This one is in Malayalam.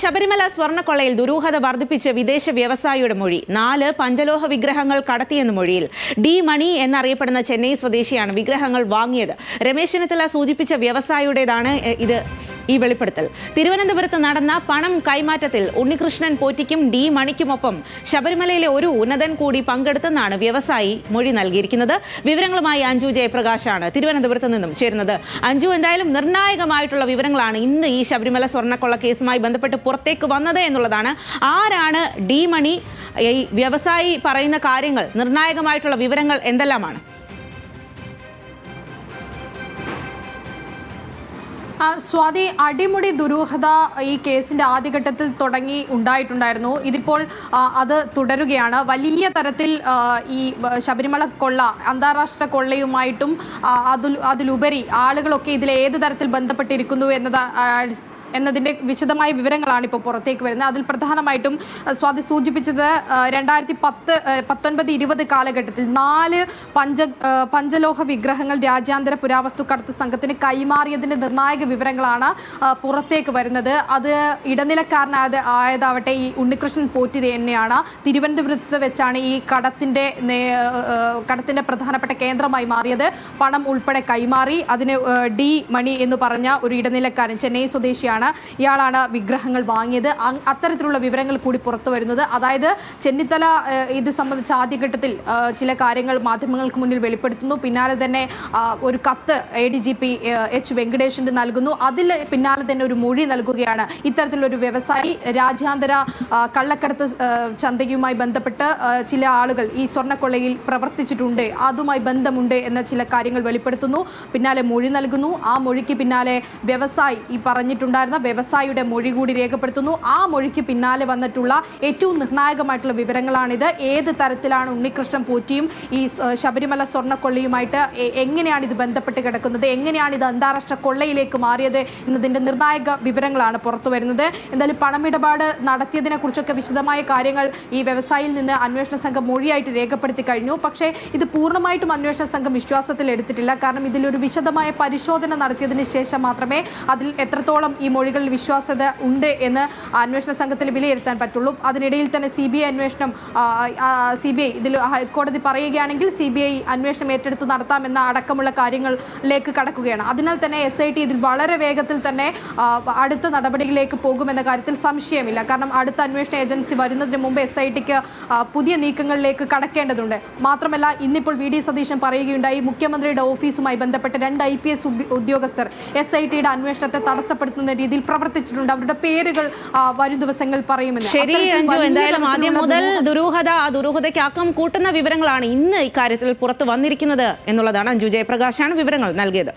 ശബരിമല സ്വർണക്കൊള്ളയിൽ ദുരൂഹത വർദ്ധിപ്പിച്ച് വിദേശ വ്യവസായിയുടെ മൊഴി. നാല് പഞ്ചലോഹ വിഗ്രഹങ്ങൾ കടത്തിയെന്ന മൊഴിയിൽ. ഡി മണി എന്നറിയപ്പെടുന്ന ചെന്നൈ സ്വദേശിയാണ് വിഗ്രഹങ്ങൾ വാങ്ങിയത്. രമേശ് ചെന്നിത്തല സൂചിപ്പിച്ച വ്യവസായിയുടേതാണ് ഇത്. ഈ വെളിപ്പെടുത്തൽ. തിരുവനന്തപുരത്ത് നടന്ന പണം കൈമാറ്റത്തിൽ ഉണ്ണികൃഷ്ണൻ പോറ്റിക്കും ഡി മണിക്കുമൊപ്പം ശബരിമലയിലെ ഒരു ഉന്നതൻ കൂടി പങ്കെടുത്തെന്നാണ് വ്യവസായി മൊഴി നൽകിയിരിക്കുന്നത്. വിവരങ്ങളുമായി അഞ്ജു ജയപ്രകാശാണ് തിരുവനന്തപുരത്ത് നിന്നും ചേരുന്നത്. അഞ്ജു എന്തായാലും നിർണായകമായിട്ടുള്ള വിവരങ്ങളാണ് ഇന്ന് ഈ ശബരിമല സ്വർണക്കൊള്ള കേസുമായി ബന്ധപ്പെട്ട് പുറത്തേക്ക് വന്നത് എന്നുള്ളതാണ്. ആരാണ് ഡി മണി? ഈ വ്യവസായി പറയുന്ന കാര്യങ്ങൾ നിർണായകമായിട്ടുള്ള വിവരങ്ങൾ എന്തെല്ലാമാണ്? സ്വാതി അടിമുടി ദുരൂഹത ഈ കേസിന്റെ ആദ്യഘട്ടത്തിൽ തുടങ്ങി ഉണ്ടായിട്ടുണ്ടായിരുന്നു. ഇതിപ്പോൾ അത് തുടരുകയാണ്. വലിയ തരത്തിൽ ഈ ശബരിമല കൊള്ള അന്താരാഷ്ട്ര കൊള്ളയുമായിട്ടും അതിലുപരി ആളുകളൊക്കെ ഇതിൽ ഏത് തരത്തിൽ ബന്ധപ്പെട്ടിരിക്കുന്നു എന്നത് ആ, എന്നതിന്റെ വിശദമായ വിവരങ്ങളാണ് ഇപ്പോൾ പുറത്തേക്ക് വരുന്നത്. അതിൽ പ്രധാനമായിട്ടും സ്വാതി സൂചിപ്പിച്ചത് രണ്ടായിരത്തി പത്ത് പത്തൊൻപത് ഇരുപത് കാലഘട്ടത്തിൽ നാല് പഞ്ച പഞ്ചലോഹ വിഗ്രഹങ്ങൾ രാജ്യാന്തര പുരാവസ്തു കടത്ത് സംഘത്തിന് കൈമാറിയതിന്റെ നിർണായക വിവരങ്ങളാണ് പുറത്തേക്ക് വരുന്നത്. അത് ഇടനിലക്കാരനായത് ആയതാവട്ടെ ഈ ഉണ്ണികൃഷ്ണൻ പോറ്റി തന്നെയാണ്. തിരുവനന്തപുരത്ത് വെച്ചാണ് ഈ കടത്തിന്റെ കടത്തിന്റെ പ്രധാനപ്പെട്ട കേന്ദ്രമായി മാറിയത്. പണം ഉൾപ്പെടെ കൈമാറി. അതിന് ഡി മണി എന്ന് പറഞ്ഞ ഒരു ഇടനിലക്കാരൻ ചെന്നൈ സ്വദേശിയാണ്. ഇയാളാണ് വിഗ്രഹങ്ങൾ വാങ്ങിയത്. അത്തരത്തിലുള്ള വിവരങ്ങൾ കൂടി പുറത്തു വരുന്നത്. അതായത് ചെന്നിത്തല ഇത് സംബന്ധിച്ച ആദ്യഘട്ടത്തിൽ ചില കാര്യങ്ങൾ മാധ്യമങ്ങൾക്ക് മുന്നിൽ വെളിപ്പെടുത്തുന്നു. പിന്നാലെ തന്നെ ഒരു കത്ത് A D G P H വെങ്കടേഷിന് നൽകുന്നു. അതിൽ പിന്നാലെ തന്നെ ഒരു മൊഴി നൽകുകയാണ്. ഇത്തരത്തിലൊരു വ്യവസായി രാജ്യാന്തര കള്ളക്കടത്ത് ചന്തയുമായി ബന്ധപ്പെട്ട് ചില ആളുകൾ ഈ സ്വർണക്കൊള്ളയിൽ പ്രവർത്തിച്ചിട്ടുണ്ട്. അതുമായി ബന്ധമുണ്ട് എന്ന ചില കാര്യങ്ങൾ വെളിപ്പെടുത്തുന്നു. പിന്നാലെ മൊഴി നൽകുന്നു. ആ മൊഴിക്ക് പിന്നാലെ വ്യവസായി ഈ പറഞ്ഞിട്ടുണ്ടായിരുന്ന. വ്യവസായിയുടെ മൊഴി കൂടി രേഖപ്പെടുത്തുന്നു. ആ മൊഴിക്ക് പിന്നാലെ വന്നിട്ടുള്ള ഏറ്റവും നിർണായകമായിട്ടുള്ള വിവരങ്ങളാണിത്. ഏത് തരത്തിലാണ് ഉണ്ണികൃഷ്ണൻ പൂറ്റിയും ഈ ശബരിമല സ്വർണക്കൊള്ളിയുമായിട്ട് എങ്ങനെയാണ് ഇത് ബന്ധപ്പെട്ട് കിടക്കുന്നത്? എങ്ങനെയാണ് ഇത് അന്താരാഷ്ട്ര കൊള്ളയിലേക്ക് മാറിയത് എന്നതിന്റെ നിർണായക വിവരങ്ങളാണ് പുറത്തു വരുന്നത്. എന്തായാലും പണമിടപാട് നടത്തിയതിനെ കുറിച്ചൊക്കെ വിശദമായ കാര്യങ്ങൾ ഈ വ്യവസായിയിൽ നിന്ന് അന്വേഷണ സംഘം മൊഴിയായിട്ട് രേഖപ്പെടുത്തി കഴിഞ്ഞു. പക്ഷേ ഇത് പൂർണമായിട്ടും അന്വേഷണ സംഘം വിശ്വാസത്തിൽ എടുത്തിട്ടില്ല. കാരണം ഇതിലൊരു വിശദമായ പരിശോധന നടത്തിയതിന് ശേഷം മാത്രമേ അതിൽ എത്രത്തോളം ഈ മൊഴികളിൽ വിശ്വാസ്യത ഉണ്ട് എന്ന് അന്വേഷണ സംഘത്തിൽ വിലയിരുത്താൻ പറ്റുള്ളൂ. അതിനിടയിൽ തന്നെ സി ബി ഐ അന്വേഷണം സി ബി ഐ ഇതിൽ ഹൈക്കോടതി പറയുകയാണെങ്കിൽ സി ബി ഐ അന്വേഷണം ഏറ്റെടുത്ത് നടത്താമെന്ന അടക്കമുള്ള കാര്യങ്ങളിലേക്ക് കടക്കുകയാണ്. അതിനാൽ തന്നെ എസ് ഐ ടി ഇതിൽ വളരെ വേഗത്തിൽ തന്നെ അടുത്ത നടപടികളിലേക്ക് പോകുമെന്ന കാര്യത്തിൽ സംശയമില്ല. കാരണം അടുത്ത അന്വേഷണ ഏജൻസി വരുന്നതിന് മുമ്പ് എസ് ഐ ടിക്ക് പുതിയ നീക്കങ്ങളിലേക്ക് കടക്കേണ്ടതുണ്ട്. മാത്രമല്ല ഇന്നിപ്പോൾ വി. ഡി. സതീശൻ പറയുകയുണ്ടായി മുഖ്യമന്ത്രിയുടെ ഓഫീസുമായി ബന്ധപ്പെട്ട് രണ്ട് ഐ പി എസ് ഉദ്യോഗസ്ഥർ എസ് ഐ ടിയുടെ അന്വേഷണത്തെ തടസ്സപ്പെടുത്തുന്ന രീതിയിൽ പ്രവർത്തിച്ചിട്ടുണ്ട്. അവരുടെ പേരുകൾ വരും ദിവസങ്ങൾ പറയുമെന്ന്. ശരി അഞ്ജു. എന്തായാലും ആദ്യം മുതൽ ദുരൂഹത ആ ദുരൂഹതയ്ക്ക് ആക്കം കൂട്ടുന്ന വിവരങ്ങളാണ് ഇന്ന് ഇക്കാര്യത്തിൽ പുറത്തു വന്നിരിക്കുന്നത് എന്നുള്ളതാണ് അഞ്ജു ജയപ്രകാശാണ് വിവരങ്ങൾ നൽകിയത്.